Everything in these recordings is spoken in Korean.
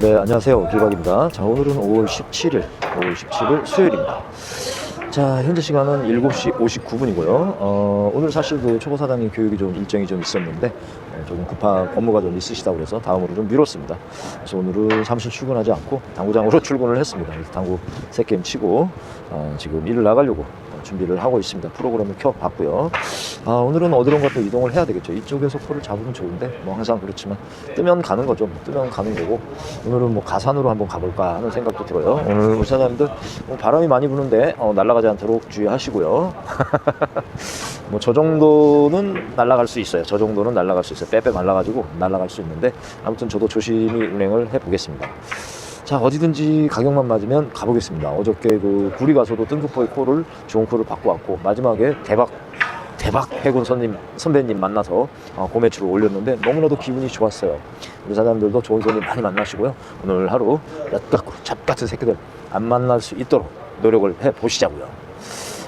네, 안녕하세요. 길박입니다. 자, 오늘은 5월 17일, 5월 17일 수요일입니다. 자, 현재 시간은 7시 59분이고요. 어, 오늘 사실 그 초보 사장님 교육이 좀 일정이 좀 있었는데, 어, 조금 급한 업무가 좀 있으시다고 그래서 다음으로 좀 미뤘습니다. 그래서 오늘은 사무실 출근하지 않고 당구장으로 출근을 했습니다. 그래서 당구 세 게임 치고, 어, 지금 일을 나가려고 준비를 하고 있습니다. 프로그램을 켜봤고요. 아, 오늘은 어디론가 또 이동을 해야 되겠죠. 이쪽에서 코를 잡으면 좋은데, 뭐 항상 그렇지만, 뜨면 가는 거죠. 뭐 뜨면 가는 거고, 오늘은 뭐 가산으로 한번 가볼까 하는 생각도 들어요. 오늘 사장님들 뭐 바람이 많이 부는데, 어, 날아가지 않도록 주의하시고요. 뭐 저 정도는 날아갈 수 있어요. 저 정도는 날아갈 수 있어요. 빼빼 말라가지고 날아갈 수 있는데, 아무튼 저도 조심히 운행을 해보겠습니다. 자 어디든지 가격만 맞으면 가보겠습니다. 어저께 그 구리 가서도 뜬금포의 콜을 좋은 콜을 받고 왔고 마지막에 대박 대박 해군 선님 선배님 만나서 어, 고매출을 올렸는데 너무나도 기분이 좋았어요. 우리 사장님들도 좋은 손님 많이 만나시고요. 오늘 하루 엿같고 잡 같은 새끼들 안 만날 수 있도록 노력을 해 보시자고요.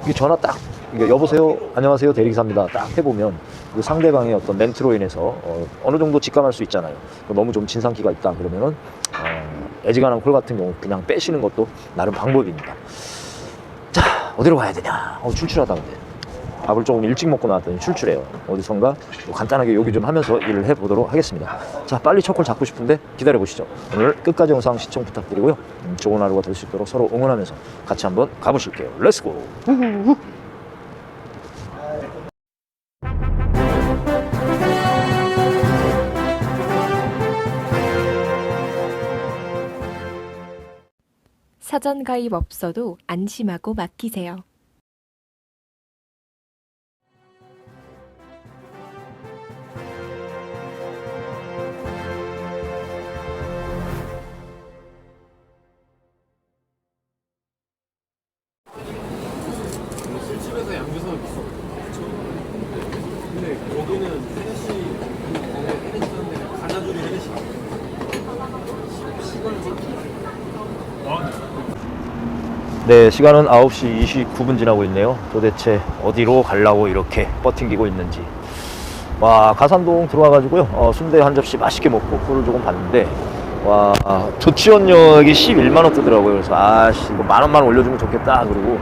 이게 전화 딱 이게 여보세요 안녕하세요 대리기사입니다 딱 해보면 그 상대방의 어떤 멘트로 인해서 어, 어느 정도 직감할 수 있잖아요 너무 좀 진상기가 있다 그러면은 어, 애지간한 콜 같은 경우 그냥 빼시는 것도 나름 방법입니다. 자 어디로 가야 되냐? 어, 출출하다 근데. 밥을 조금 일찍 먹고 나왔더니 출출해요. 어디선가 뭐 간단하게 요기 좀 하면서 일을 해보도록 하겠습니다. 자 빨리 첫콜 잡고 싶은데 기다려 보시죠. 오늘 끝까지 영상 시청 부탁드리고요. 음, 좋은 하루가 될 수 있도록 서로 응원하면서 같이 한번 가보실게요. 렛츠고 사전 가입 없어도 안심하고 맡기세요. 네, 시간은 9시 29분 지나고 있네요. 도대체 어디로 가려고 이렇게 버팅기고 있는지. 와, 가산동 들어와가지고요. 어, 순대 한 접시 맛있게 먹고 꿀을 조금 봤는데, 와, 조치원역이 11만원 뜨더라고요. 그래서, 아씨, 이거 만원만 올려주면 좋겠다. 그러고,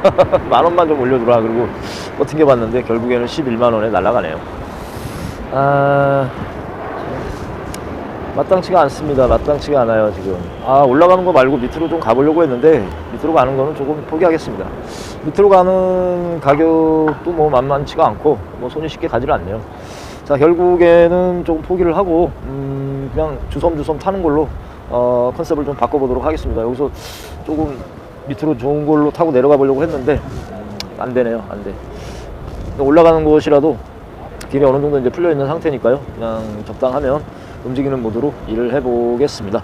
만원만 좀 올려주라. 그러고 버팅겨 봤는데, 결국에는 11만원에 날아가네요. 아, 마땅치가 않습니다. 마땅치가 않아요, 지금. 아, 올라가는 거 말고 밑으로 좀 가보려고 했는데, 밑으로 가는 거는 조금 포기하겠습니다. 밑으로 가는 가격도 뭐 만만치가 않고, 뭐 손이 쉽게 가지를 않네요. 자, 결국에는 조금 포기를 하고, 음, 그냥 주섬주섬 타는 걸로, 어, 컨셉을 좀 바꿔보도록 하겠습니다. 여기서 조금 밑으로 좋은 걸로 타고 내려가 보려고 했는데, 음, 안 되네요, 안 돼. 올라가는 곳이라도 길이 어느 정도 이제 풀려 있는 상태니까요. 그냥 적당하면 움직이는 모드로 일을 해보겠습니다.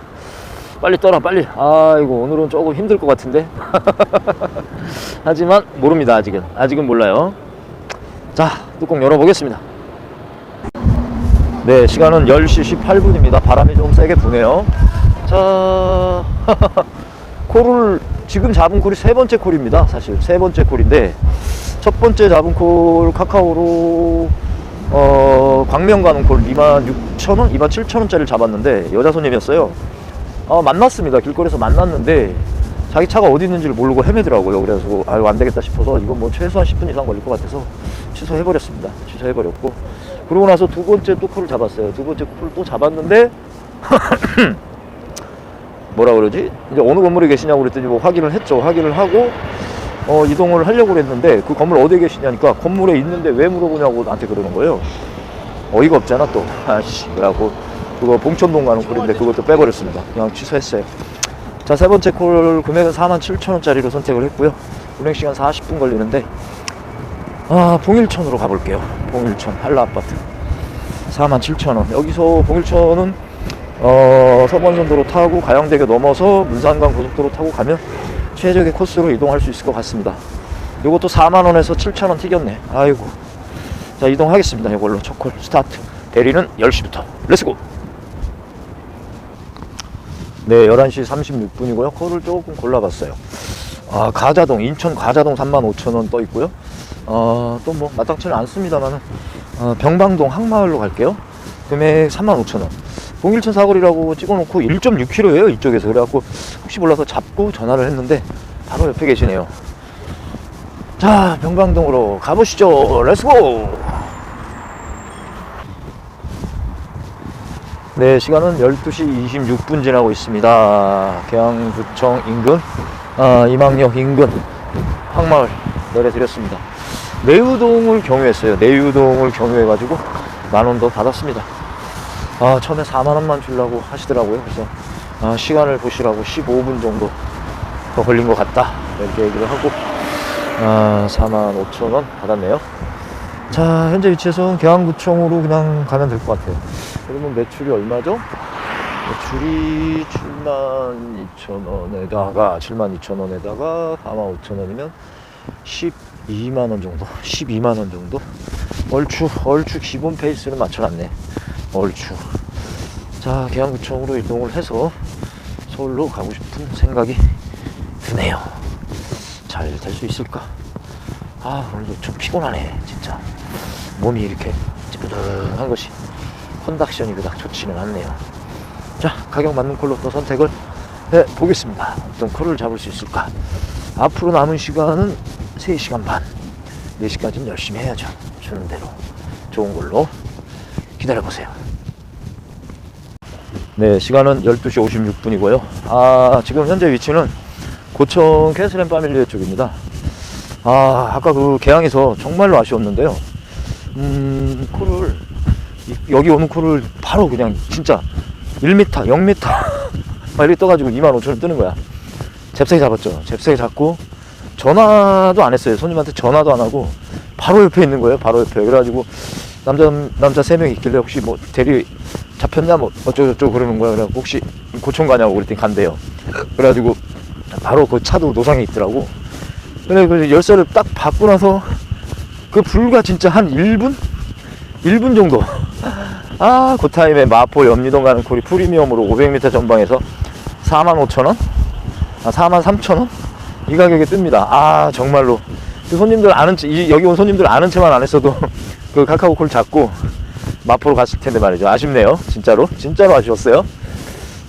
빨리 떠라, 빨리. 아이고, 오늘은 조금 힘들 것 같은데. 하지만 모릅니다, 아직은. 아직은 몰라요. 자, 뚜껑 열어보겠습니다. 네, 시간은 10시 18분입니다. 바람이 좀 세게 부네요. 자, 콜을, 지금 잡은 콜이 세 번째 콜입니다. 사실 세 번째 콜인데, 첫 번째 잡은 콜 카카오로 어, 광명 가는 콜 26,000원, 27,000원짜리를 잡았는데 여자 손님이었어요. 어, 만났습니다. 길거리에서 만났는데 자기 차가 어디 있는지를 모르고 헤매더라고요. 그래서 아유 안 되겠다 싶어서 이건 뭐 최소한 10분 이상 걸릴 것 같아서 취소해버렸습니다. 취소해버렸고 그러고 나서 두 번째 또 콜을 잡았어요. 두 번째 콜을 또 잡았는데 뭐라 그러지? 이제 어느 건물에 계시냐고 그랬더니 뭐 확인을 했죠. 확인을 하고 어, 이동을 하려고 그랬는데 그 건물 어디에 계시냐니까 건물에 있는데 왜 물어보냐고 나한테 그러는 거예요. 어이가 없잖아 또. 아씨. 그래갖고 그거 봉천동 가는 콜인데 그것도 빼버렸습니다. 그냥 취소했어요. 자, 세 번째 콜 금액은 47,000원짜리로 선택을 했고요. 운행 시간 40분 걸리는데 아, 봉일천으로 가볼게요. 봉일천 한라 아파트. 47,000원. 여기서 봉일천은 어, 서번선도로 타고 가양대교 넘어서 문산강 고속도로 타고 가면 최적의 코스로 이동할 수 있을 것 같습니다. 요것도 4만원에서 7천원 튀겼네. 아이고. 자, 이동하겠습니다. 이걸로 첫콜 스타트. 대리는 10시부터. 렛츠고! 네, 11시 36분이고요. 콜을 조금 골라봤어요. 아, 가자동, 인천 가자동 35,000원 떠 있고요. 어, 또 뭐, 마땅치는 않습니다만은, 어, 병방동 항마을로 갈게요. 금액 35,000원. 동일천 사거리라고 찍어놓고 1.6km예요 이쪽에서. 그래갖고 혹시 몰라서 잡고 전화를 했는데 바로 옆에 계시네요. 자 병강동으로 가보시죠. 렛츠고 네 시간은 12시 26분 지나고 있습니다. 계양구청 인근 아, 이망역 인근 황마을 내려드렸습니다. 내유동을 경유했어요. 내유동을 경유해가지고 만원 더 받았습니다 아, 처음에 4만원만 주려고 하시더라고요. 그래서, 아, 시간을 보시라고 15분 정도 더 걸린 것 같다. 이렇게 얘기를 하고, 아, 4만 5천원 받았네요. 자, 현재 위치에서는 계양구청으로 그냥 가면 될 것 같아요. 그러면 매출이 얼마죠? 매출이 7만 2천원에다가, 7만 2천원에다가 4만 5천원이면 12만원 정도? 12만원 정도? 얼추, 얼추 기본 페이스를 맞춰놨네. 얼추. 자, 계양구청으로 이동을 해서 서울로 가고 싶은 생각이 드네요. 잘 될 수 있을까? 아, 오늘도 좀 피곤하네, 진짜. 몸이 이렇게 찌뿌둥한 것이 컨덕션이 그닥 좋지는 않네요. 자, 가격 맞는 콜로 또 선택을 해 보겠습니다. 어떤 콜을 잡을 수 있을까? 앞으로 남은 시간은 3시간 반. 4시까지는 열심히 해야죠. 주는 대로. 좋은 걸로. 기다려보세요. 네, 시간은 12시 56분이고요. 아, 지금 현재 위치는 고청 캐슬앤 파밀리 쪽입니다. 아, 아까 그 개항에서 정말로 아쉬웠는데요. 음, 코를, 이- 여기 오는 코를 바로 그냥 진짜 1m, 0m 막 이렇게 떠가지고 25,000원 뜨는 거야. 잽싸게 잡았죠. 잽싸게 잡고 전화도 안 했어요. 손님한테 전화도 안 하고 바로 옆에 있는 거예요. 바로 옆에. 그래가지고 남자 남자 세 명 있길래 혹시 뭐 대리 잡혔냐 뭐 어쩌고 저쩌고 그러는 거야. 그래갖고 혹시 고총 가냐고 그랬더니 간대요. 그래가지고 바로 그 차도 노상에 있더라고. 근데 그 열쇠를 딱 받고 나서 그 불과 진짜 한 1분? 1분 정도. 아, 그 타임에 마포 염리동 가는 콜이 프리미엄으로 500m 전방에서 45,000원? 아, 43,000원? 이 가격에 뜹니다. 아, 정말로. 그 손님들 아는 채, 이- 여기 온 손님들 아는 채만 안 했어도 그 카카오 콜 잡고 마포로 갔을 텐데 말이죠. 아쉽네요. 진짜로. 진짜로 아쉬웠어요.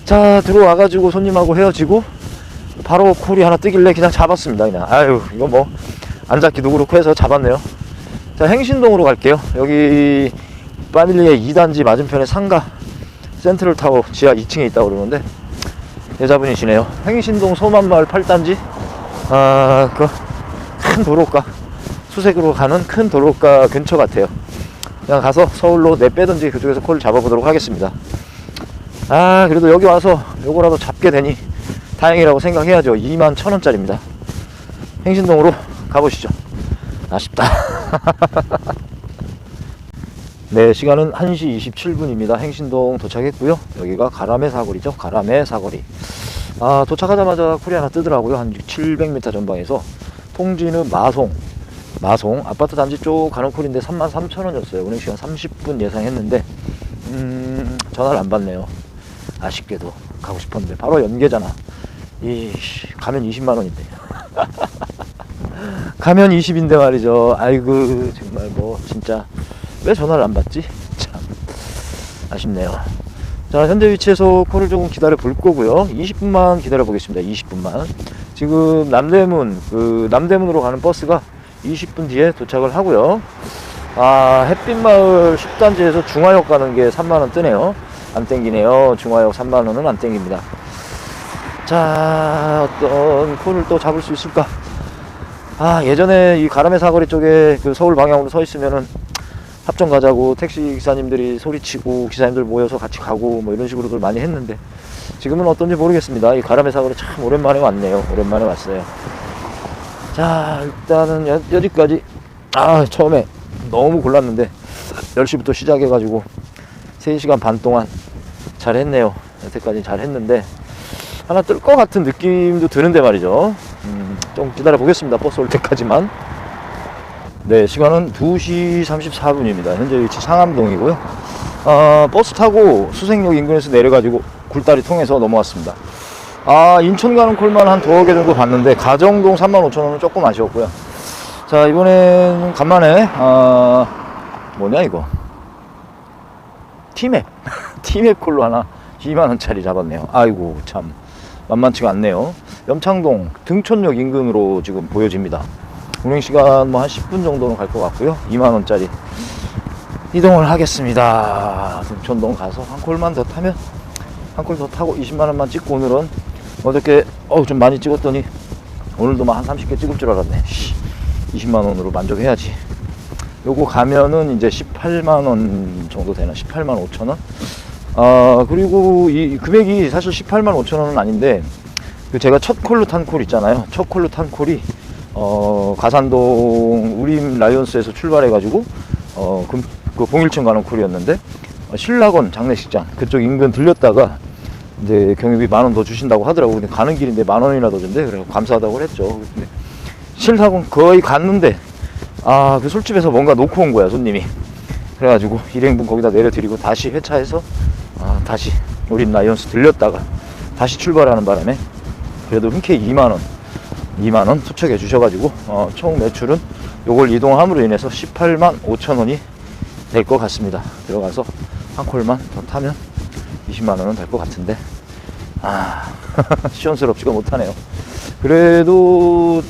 자, 들어와가지고 손님하고 헤어지고 바로 콜이 하나 뜨길래 그냥 잡았습니다. 그냥. 아유, 이거 뭐, 안 잡기도 그렇고 해서 잡았네요. 자, 행신동으로 갈게요. 여기 파밀리의 2단지 맞은편에 상가 센트럴 타워 지하 2층에 있다고 그러는데 여자분이시네요. 행신동 소만마을 8단지 아, 그 큰 도로가 수색으로 가는 큰 도로가 근처 같아요. 그냥 가서 서울로 내 빼든지 그쪽에서 콜을 잡아보도록 하겠습니다. 아, 그래도 여기 와서 요거라도 잡게 되니 다행이라고 생각해야죠. 2만 천 원짜리입니다. 행신동으로 가보시죠. 아쉽다. 네, 시간은 1시 27분입니다. 행신동 도착했고요. 여기가 가람의 사거리죠. 가람의 사거리. 아, 도착하자마자 하나 뜨더라고요. 한 700m 전방에서. 통지는 마송. 마송. 아파트 단지 쪽 가는 콜인데 33,000원이었어요. 운행 시간 30분 예상했는데, 음, 전화를 안 받네요. 아쉽게도. 가고 싶었는데. 바로 연계잖아. 이, 가면 20만 원인데. 가면 20인데 말이죠. 아이고, 정말 뭐, 진짜. 왜 전화를 안 받지? 참 아쉽네요. 자 현재 위치에서 콜을 조금 기다려 볼 거고요. 20분만 기다려 보겠습니다. 20분만. 지금 남대문 그 남대문으로 가는 버스가 20분 뒤에 도착을 하고요. 아 햇빛마을 10단지에서 중화역 가는 게 3만 원 뜨네요. 안 땡기네요. 중화역 3만 원은 안 땡깁니다. 자 어떤 콜을 또 잡을 수 있을까? 아 예전에 이 가람의 사거리 쪽에 그 서울 방향으로 서 있으면은 합정 가자고 택시 기사님들이 소리치고 기사님들 모여서 같이 가고 뭐 이런 식으로들 많이 했는데 지금은 어떤지 모르겠습니다. 이 가람의 사거리 참 오랜만에 왔네요. 오랜만에 왔어요. 자 일단은 여, 여기까지 아 처음에 너무 골랐는데 10시부터 시작해가지고 3시간 반 동안 잘 했네요. 여태까지 잘 했는데 하나 뜰 것 같은 느낌도 드는데 말이죠. 음, 좀 기다려 보겠습니다. 버스 올 때까지만. 네, 시간은 2시 34분입니다. 현재 위치 상암동이고요. 아, 버스 타고 수색역 인근에서 내려가지고 굴다리 통해서 넘어왔습니다. 아, 인천 가는 콜만 한 두어 개 정도 봤는데, 가정동 35,000원은 조금 아쉬웠고요. 자, 이번엔 간만에, 아, 뭐냐, 이거. 티맵. 티맵 콜로 하나 2만원짜리 잡았네요. 아이고, 참. 만만치가 않네요. 염창동 등촌역 인근으로 지금 보여집니다. 운행 시간 뭐 한 10분 정도는 갈 것 같고요. 2만 원짜리 이동을 하겠습니다. 등촌동 가서 한 콜만 더 타면 한 콜 더 타고 20만 원만 찍고 오늘은 어저께 어우 좀 많이 찍었더니 오늘도 막 한 30개 찍을 줄 알았네. 씨, 20만 원으로 만족해야지. 요거 가면은 이제 18만 원 정도 되나? 18만 5천 원? 아 그리고 이 금액이 사실 18만 5천 원은 아닌데 그 제가 첫 콜로 탄 콜 있잖아요. 첫 콜로 탄 콜이 어 가산동 우림 라이온스에서 출발해가지고 어 금, 그 봉일층 가는 콜이었는데 어, 신라건 장례식장 그쪽 인근 들렸다가 이제 경유비 만 원 더 주신다고 하더라고. 근데 가는 길인데 만 원이나 더 준대. 그래서 감사하다고 했죠. 근데 신라건 거의 갔는데 아 그 술집에서 뭔가 놓고 온 거야 손님이. 그래가지고 일행분 거기다 내려드리고 다시 회차해서 아, 다시 우린 라이온스 들렸다가 다시 출발하는 바람에 그래도 흔쾌히 2만 원, 2만 원 투척해 주셔가지고 어, 총 매출은 요걸 이동함으로 인해서 18만 5천 원이 될 것 같습니다. 들어가서 한 콜만 더 타면 20만 원은 될 것 같은데 아 시원스럽지가 못하네요. 그래도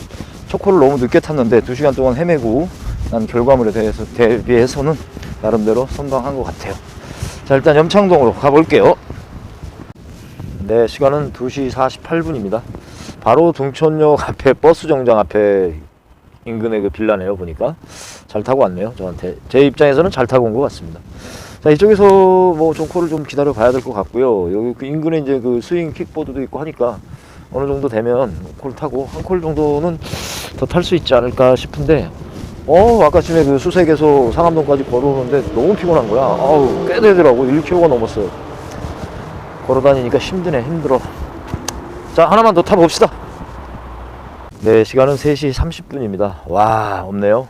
첫 콜을 너무 늦게 탔는데 2시간 동안 헤매고 난 결과물에 대해서 대비해서는 나름대로 선방한 것 같아요. 자 일단 염창동으로 가볼게요. 네 시간은 2시 48분입니다. 바로 동천역 앞에 버스 정장 앞에 인근의 그 빌라네요 보니까 잘 타고 왔네요 저한테 제 입장에서는 잘 타고 온 것 같습니다. 자 이쪽에서 뭐 종코를 좀 기다려 봐야 될 것 같고요. 여기 그 인근에 이제 그 스윙 킥보드도 있고 하니까 어느 정도 되면 콜 타고 한 콜 정도는 더 탈 수 있지 않을까 싶은데 어 아까 전에 그 수색에서 상암동까지 걸어오는데 너무 피곤한 거야. 아우 꽤 되더라고 1km가 넘었어요. 걸어다니니까 힘드네 힘들어. 자 하나만 더 타봅시다. 네 시간은 3시 30분입니다. 와 없네요.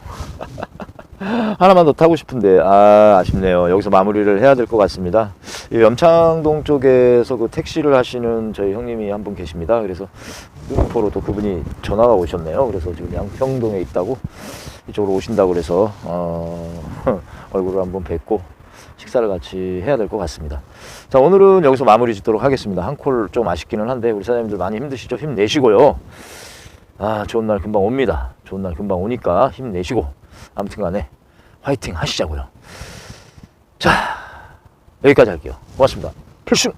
하나만 더 타고 싶은데 아 아쉽네요. 여기서 마무리를 해야 될 것 같습니다. 이 염창동 쪽에서 그 택시를 하시는 저희 형님이 한 분 계십니다. 그래서 후보로 또 그분이 전화가 오셨네요. 그래서 지금 양평동에 있다고 이쪽으로 오신다고 그래서 어, 얼굴을 한번 뵙고 식사를 같이 해야 될 것 같습니다. 자 오늘은 여기서 마무리 짓도록 하겠습니다. 한 콜 좀 아쉽기는 한데 우리 사장님들 많이 힘드시죠? 힘내시고요. 아 좋은 날 금방 옵니다. 좋은 날 금방 오니까 힘내시고 아무튼간에 화이팅 하시자고요. 자 여기까지 할게요. 고맙습니다. 필승.